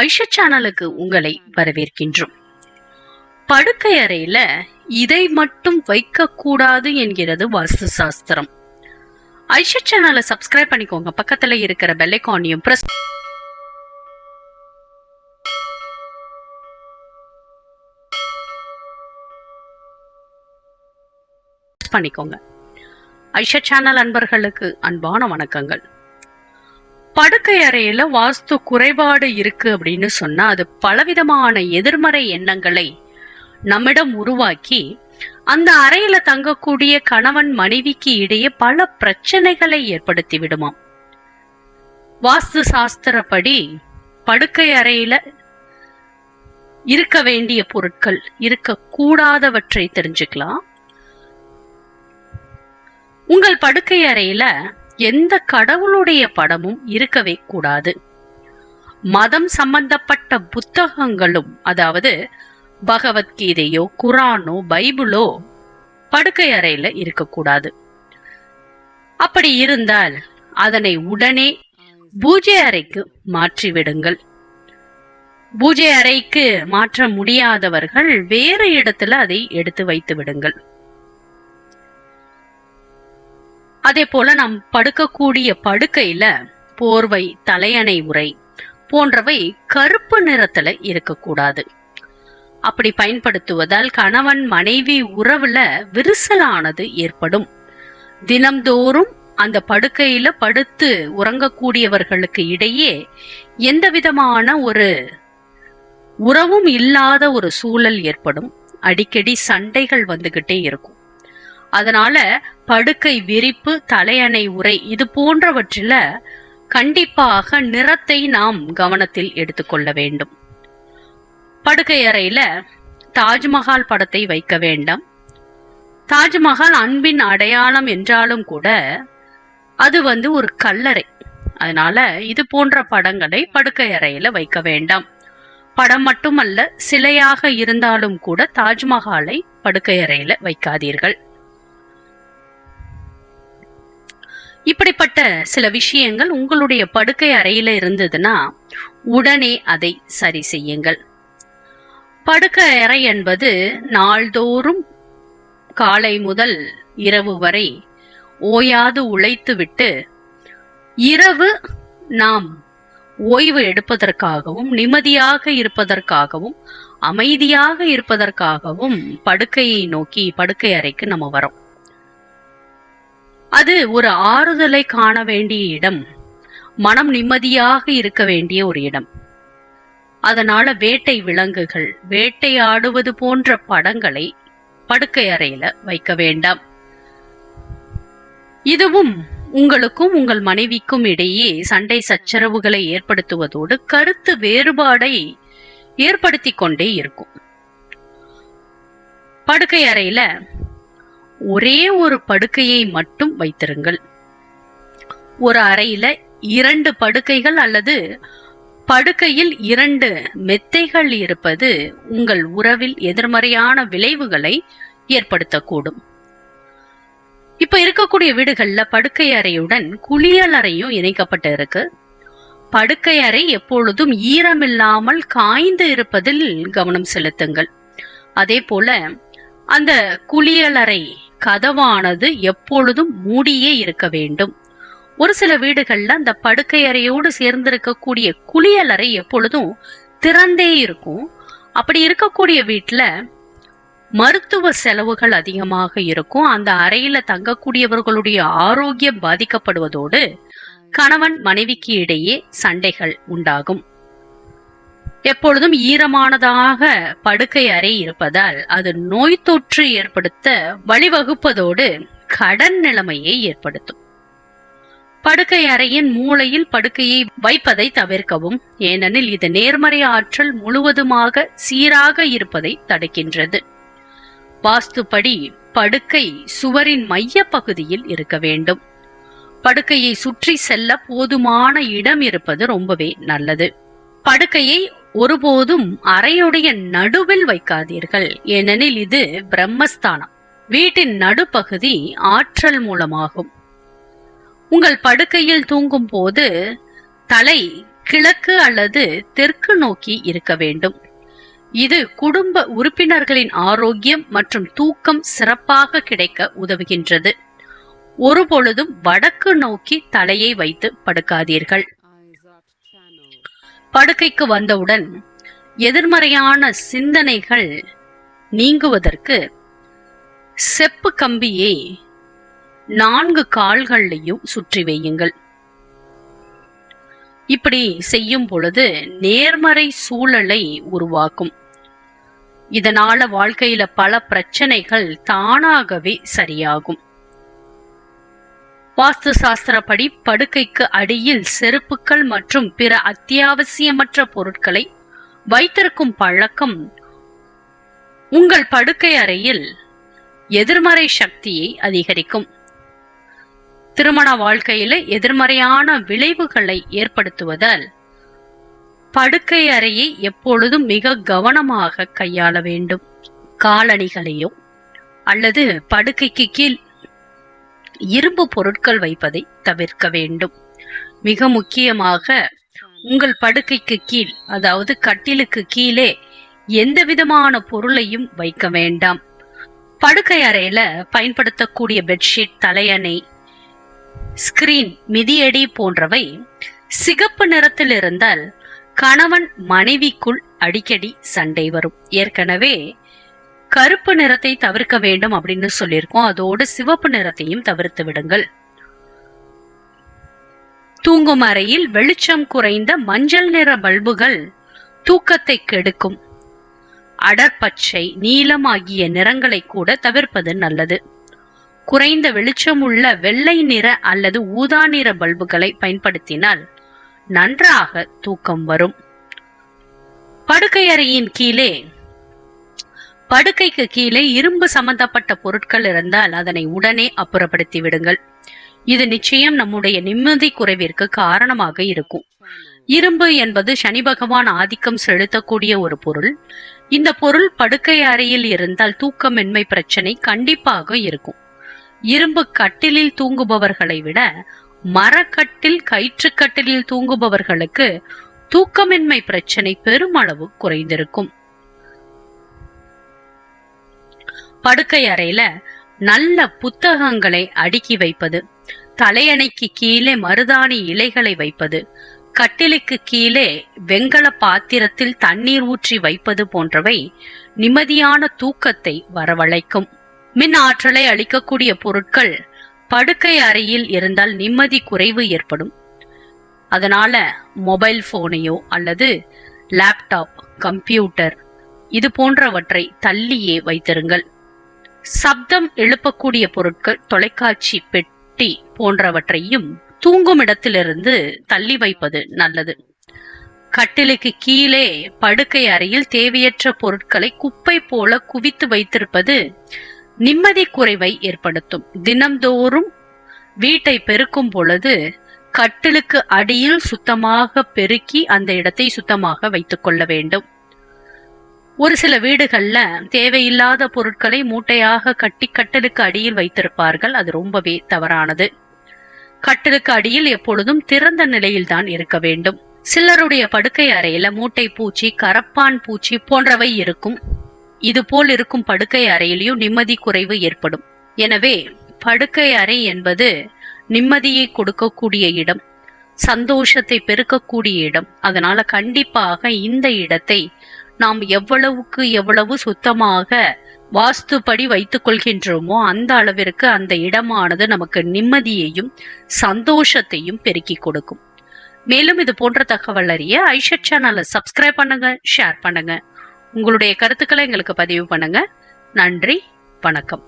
ஐஷா சேனலுக்கு உங்களை வரவேற்கின்றோம். படுக்கை அறையில இதை மட்டும் வைக்க கூடாது என்கிறது வாஸ்து சாஸ்திரம். ஐஷா சேனலை சப்ஸ்கிரைப் பண்ணிக்கோங்க. பக்கத்துல இருக்கிற பெல் பிரஸ் பண்ணிக்கோங்க. ஐஷா சேனல் அன்பர்களுக்கு அன்பான வணக்கங்கள். படுக்கை அறையில வாஸ்து குறைபாடு இருக்கு அப்படின்னு சொன்னா அது பலவிதமான எதிர்மறை எண்ணங்களை நம்மிடம் உருவாக்கி அந்த அறையில தங்கக்கூடிய கணவன் மனைவிக்கு இடையே பல பிரச்சனைகளை ஏற்படுத்தி விடுமாம். வாஸ்து சாஸ்திரப்படி படுக்கை அறையில இருக்க வேண்டிய பொருட்கள் இருக்க கூடாதவற்றை தெரிஞ்சுக்கலாம். உங்கள் படுக்கை அறையில எந்த கடவுளுடைய படமும் இருக்கவே கூடாது. மதம் சம்பந்தப்பட்ட புத்தகங்களும் அதாவது பகவத்கீதையோ குரானோ பைபிளோ படுக்கை அறையில இருக்கக்கூடாது. அப்படி இருந்தால் அதனை உடனே பூஜை அறைக்கு மாற்றிவிடுங்கள். பூஜை அறைக்கு மாற்ற முடியாதவர்கள் வேறு இடத்துல அதை எடுத்து வைத்து விடுங்கள். அதே போல நாம் படுக்கக்கூடிய படுக்கையில போர்வை தலையணை உரை போன்றவை கருப்பு நிறத்துல இருக்கக்கூடாது. அப்படி பயன்படுத்துவதால் கணவன் மனைவி உறவுல விரிசலானது ஏற்படும். தினம்தோறும் அந்த படுக்கையில படுத்து உறங்கக்கூடியவர்களுக்கு இடையே எந்த விதமான ஒரு உறவும் இல்லாத ஒரு சூழல் ஏற்படும். அடிக்கடி சண்டைகள் வந்துகிட்டே இருக்கும். அதனால படுக்கை விரிப்பு தலையணை உரை இது போன்றவற்றில கண்டிப்பாக நிறத்தை நாம் கவனத்தில் எடுத்துக்கொள்ள வேண்டும். படுக்கை அறையில தாஜ்மஹால் படத்தை வைக்க வேண்டாம். தாஜ்மஹால் அன்பின் அடையாளம் என்றாலும் கூட அது வந்து ஒரு கல்லறை. அதனால இது போன்ற படங்களை படுக்கை அறையில வைக்க வேண்டாம். படம் மட்டுமல்ல சிலையாக இருந்தாலும் கூட தாஜ்மஹாலை படுக்கை அறையில வைக்காதீர்கள். இப்படிப்பட்ட சில விஷயங்கள் உங்களுடைய படுக்கை அறையில இருந்ததுன்னா உடனே அதை சரி செய்யுங்கள். படுக்கை அறை என்பது நாள்தோறும் காலை முதல் இரவு வரை ஓயாது உழைத்துவிட்டு இரவு நாம் ஓய்வு எடுப்பதற்காகவும் நிம்மதியாக இருப்பதற்காகவும் அமைதியாக இருப்பதற்காகவும் படுக்கையை நோக்கி படுக்கை அறைக்கு நம்ம வரோம் அது ஒரு ஆறுதலை காண வேண்டிய இடம். மனம் நிம்மதியாக இருக்க வேண்டிய ஒரு இடம். அதனால வேட்டை விலங்குகள் வேட்டையாடுவது போன்ற படங்களை படுக்கை அறையில வைக்க வேண்டாம். இதுவும் உங்களுக்கும் உங்கள் மனைவிக்கும் இடையே சண்டை சச்சரவுகளை ஏற்படுத்துவதோடு கருத்து வேறுபாடை ஏற்படுத்தி கொண்டே இருக்கும். படுக்கை அறையில ஒரே ஒரு படுக்கையை மட்டும் வைத்திருங்கள். ஒரு அறையில இரண்டு படுக்கைகள் அல்லது படுக்கையில் இரண்டு மெத்தைகள் இருப்பது உங்கள் உறவில் எதிர்மறையான விளைவுகளை ஏற்படுத்தக்கூடும். இப்ப இருக்கக்கூடிய வீடுகள்ல படுக்கை அறையுடன் குளியல் அறையும் இணைக்கப்பட்டு இருக்கு. படுக்கை அறை எப்பொழுதும் ஈரமில்லாமல் காய்ந்து இருப்பதில் கவனம் செலுத்துங்கள். அதே போல அந்த குளியலறை கதவானது எப்பொழுதும் மூடியே இருக்க வேண்டும். ஒரு சில வீடுகள்ல அந்த படுக்கை அறையோடு சேர்ந்திருக்கக்கூடிய அறை எப்பொழுதும் திறந்தே இருக்கும். அப்படி இருக்கக்கூடிய வீட்டில் மருத்துவ செலவுகள் அதிகமாக இருக்கும். அந்த அறையில தங்கக்கூடியவர்களுடைய ஆரோக்கியம் பாதிக்கப்படுவதோடு கணவன் மனைவிக்கு இடையே சண்டைகள் உண்டாகும். எப்பொழுதும் ஈரமானதாக படுக்கை அறை இருப்பதால் அது நோய் தொற்று ஏற்படுத்த வழிவகுப்பதோடு கடன் நிலைமையை ஏற்படுத்தும். படுக்கை அறையின் மூளையில் படுக்கையை வைப்பதை தவிர்க்கவும் ஏனெனில் இது நேர்மறை ஆற்றல் முழுவதுமாக சீராக இருப்பதை தடுக்கின்றது. வாஸ்துப்படி படுக்கை சுவரின் மைய பகுதியில் இருக்க வேண்டும். படுக்கையை சுற்றி செல்ல போதுமான இடம் இருப்பது ரொம்பவே நல்லது. படுக்கையை ஒருபோதும் அறையுடைய நடுவில் வைக்காதீர்கள். ஏனெனில் இது பிரம்மஸ்தானம். வீட்டின் நடுப்பகுதி ஆற்றல் மூலமாகும். உங்கள் படுக்கையில் தூங்கும் போது தலை கிழக்கு அல்லது தெற்கு நோக்கி இருக்க வேண்டும். இது குடும்ப உறுப்பினர்களின் ஆரோக்கியம் மற்றும் தூக்கம் சிறப்பாக கிடைக்க உதவுகின்றது. ஒருபொழுதும் வடக்கு நோக்கி தலையை வைத்து படுக்காதீர்கள். படுக்கைக்கு வந்தவுடன் எதிர்மறையான சிந்தனைகள் நீங்குவதற்கு செப்பு கம்பியை நான்கு கால்கள்லையும் சுற்றி வையுங்கள். இப்படி செய்யும் பொழுது நேர்மறை சூழலை உருவாக்கும். இதனால வாழ்க்கையில பல பிரச்சனைகள் தானாகவே சரியாகும். வாஸ்து சாஸ்திரப்படி படுக்கைக்கு அடியில் செருப்புக்கள் மற்றும் பிற அத்தியாவசியமற்ற பொருட்களை வைத்திருக்கும் பழக்கம் உங்கள் படுக்கை அறையில் எதிர்மறை சக்தியை அதிகரிக்கும். திருமண வாழ்க்கையில எதிர்மறையான விளைவுகளை ஏற்படுத்துவதால் படுக்கை அறையை எப்பொழுதும் மிக கவனமாக கையாள வேண்டும். காலணிகளையோ அல்லது படுக்கைக்கு கீழ் இரும்பு பொருட்கள் வைப்பதை தவிர்க்க வேண்டும். மிக முக்கியமாக உங்கள் படுக்கைக்கு கீழ் அதாவது கட்டிலுக்கு கீழே எந்த விதமான பொருளையும் வைக்க வேண்டாம். படுக்கை அறையில பயன்படுத்தக்கூடிய பெட்ஷீட் தலையணை ஸ்கிரீன் மிதியடி போன்றவை சிகப்பு நிறத்தில் இருந்தால் கணவன் மனைவிக்குள் அடிக்கடி சண்டை வரும். ஏற்கனவே கருப்பு நிறத்தை தவிர்க்க வேண்டும் அப்படின்னு சொல்லியிருக்கோம். அதோடு சிவப்பு நிறத்தையும் தவிர்த்து விடுங்கள். தூங்கும் அறையில் வெளிச்சம் குறைந்த மஞ்சள் நிற பல்புகள் தூக்கத்தை கெடுக்கும். அடற்பச்சை நீலம் ஆகிய நிறங்களை கூட தவிர்ப்பது நல்லது. குறைந்த வெளிச்சம் உள்ள வெள்ளை நிற அல்லது ஊதா நிற பல்புகளை பயன்படுத்தினால் நன்றாக தூக்கம் வரும். படுக்கையறையின் கீழே படுக்கைக்கு கீழே இரும்பு சம்பந்தப்பட்ட பொருட்கள் இருந்தால் அதனை உடனே அப்புறப்படுத்தி விடுங்கள். இது நிச்சயம் நம்முடைய நிம்மதி குறைவிற்கு காரணமாக இருக்கும். இரும்பு என்பது சனி பகவான் ஆதிக்கம் செலுத்தக்கூடிய ஒரு பொருள். இந்த பொருள் படுக்கை அறையில் இருந்தால் தூக்கமின்மை பிரச்சனை கண்டிப்பாக இருக்கும். இரும்பு கட்டிலில் தூங்குபவர்களை விட மரக்கட்டில் கயிற்றுக்கட்டிலில் தூங்குபவர்களுக்கு தூக்கமின்மை பிரச்சனை பெருமளவு குறைந்திருக்கும். படுக்கை அறையில நல்ல புத்தகங்களை அடுக்கி வைப்பது தலையணைக்கு கீழே மருதாணி இலைகளை வைப்பது கட்டிலுக்கு கீழே வெங்கல பாத்திரத்தில் தண்ணீர் ஊற்றி வைப்பது போன்றவை நிம்மதியான தூக்கத்தை வரவழைக்கும். மின் ஆற்றலை அளிக்கக்கூடிய பொருட்கள் படுக்கை அறையில் இருந்தால் நிம்மதி குறைவு ஏற்படும். அதனால மொபைல் போனையோ அல்லது லேப்டாப் கம்ப்யூட்டர் இது போன்றவற்றை தள்ளியே வைத்திருங்கள். சப்தம் எழுப்பக்கூடிய பொருட்கள் தொலைக்காட்சி பெட்டி போன்றவற்றையும் தூங்கும் இடத்திலிருந்து தள்ளி வைப்பது நல்லது. கட்டிலுக்கு கீழே படுக்கை அறையில் தேவையற்ற பொருட்களை குப்பை போல குவித்து வைத்திருப்பது நிம்மதி குறைவை ஏற்படுத்தும். தினம்தோறும் வீட்டை பெருக்கும் பொழுது கட்டிலுக்கு அடியில் சுத்தமாக பெருக்கி அந்த இடத்தை சுத்தமாக வைத்துக் கொள்ள வேண்டும். ஒரு சில வீடுகள்ல தேவையில்லாத பொருட்களை மூட்டையாக கட்டி கட்டிலுக்கு அடியில் வைத்திருப்பார்கள். அது ரொம்பவே தவறானது. கட்டிலுக்கு அடியில் எப்பொழுதும் திறந்த நிலையில் தான் இருக்க வேண்டும். சிலருடைய படுக்கை அறையில மூட்டை பூச்சி கரப்பான் பூச்சி போன்றவை இருக்கும். இது போல் இருக்கும் படுக்கை அறையிலையும் நிம்மதி குறைவு ஏற்படும். எனவே படுக்கை அறை என்பது நிம்மதியை கொடுக்கக்கூடிய இடம் சந்தோஷத்தை பெருக்கக்கூடிய இடம். அதனால கண்டிப்பாக இந்த இடத்தை நாம் எவ்வளவுக்கு எவ்வளவு சுத்தமாக வாஸ்துப்படி வைத்துக் கொள்கின்றோமோ அந்த அளவிற்கு அந்த இடமானது நமக்கு நிம்மதியையும் சந்தோஷத்தையும் பெருக்கி கொடுக்கும். மேலும் இது போன்ற தகவல் அறிய ஐஷட் சேனலை சப்ஸ்கிரைப் பண்ணுங்க ஷேர் பண்ணுங்க. உங்களுடைய கருத்துக்களை எங்களுக்கு பதிவு பண்ணுங்க. நன்றி வணக்கம்.